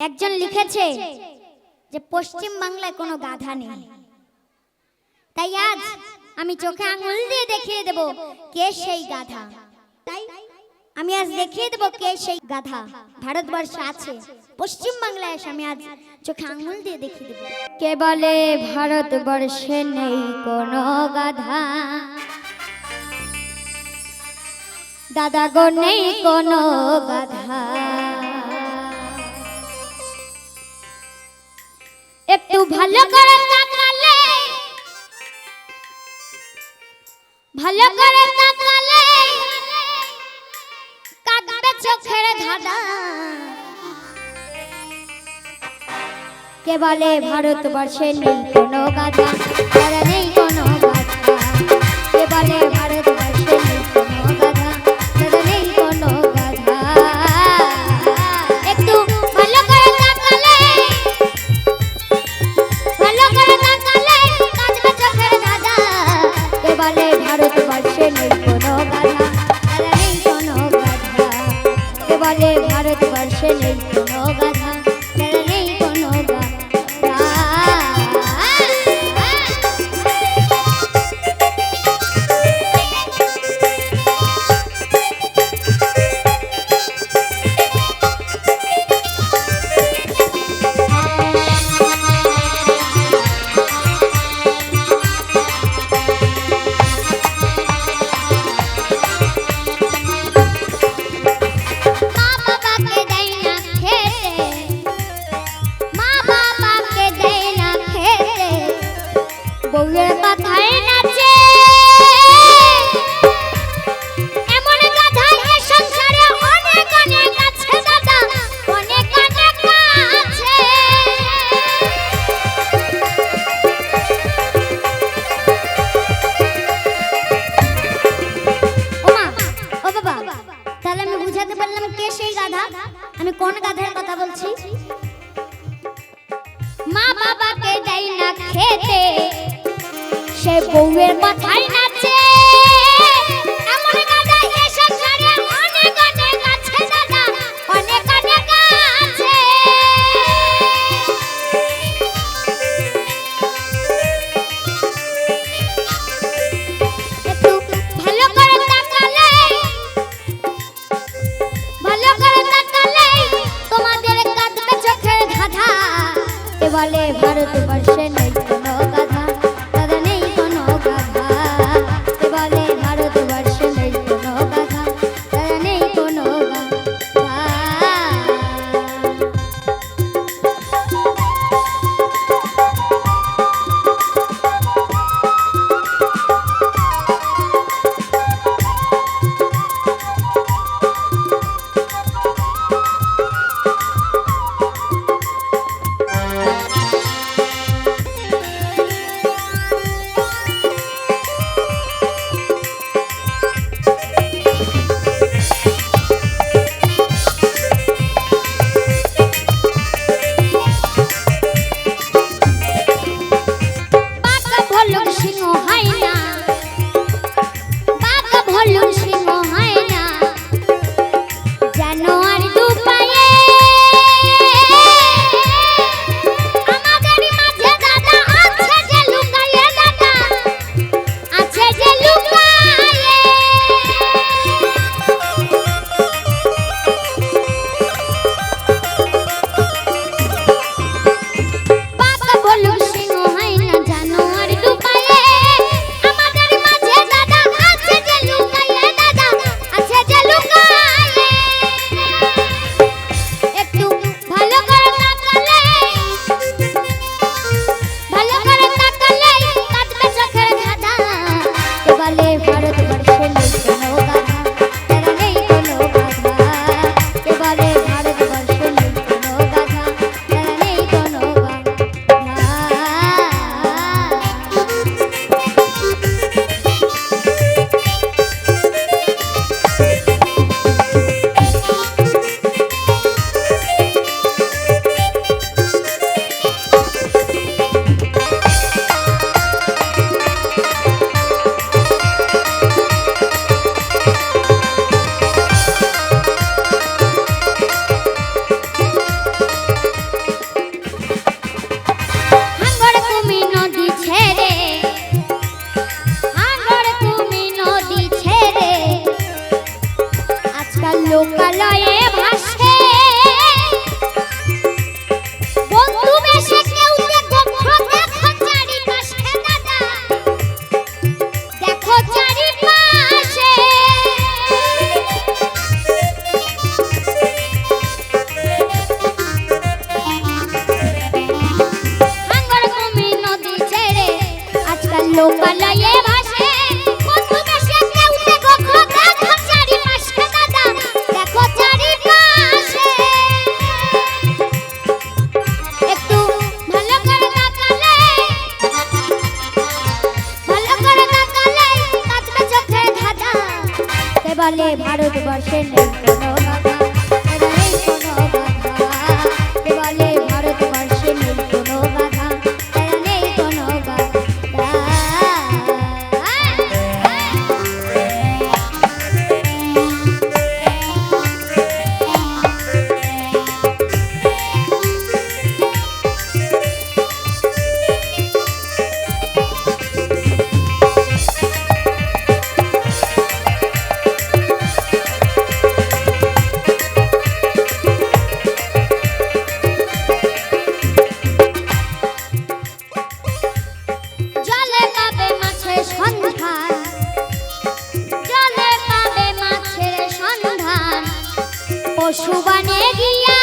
একজন লিখেছে যে পশ্চিম বাংলায় কোনো গাধা নেই। তাই আজ আমি চোখে আঙুল দিয়ে দেখিয়ে দেব কে সেই গাধা। তাই আমি আজ দেখিয়ে দেব কে সেই গাধা। ভারতবর্ষে আছে। পশ্চিম বাংলায় এসে আমি আজ চোখে আঙুল দিয়ে দেখিয়ে দেব। কে বলে ভারতবর্ষে নেই কোনো গাধা? দাদা গো নেই কোনো গাধা। একটু ভালো করে তাকালে। ভালো করে তাকালে। কাঁদবে চোখের ধাঁধা। কে বলে ভারতবর্ষে নেই কোনো গাধা? মাথায় ലായ বলে ভারতবর্ষের নেই পশু বানে গিয়া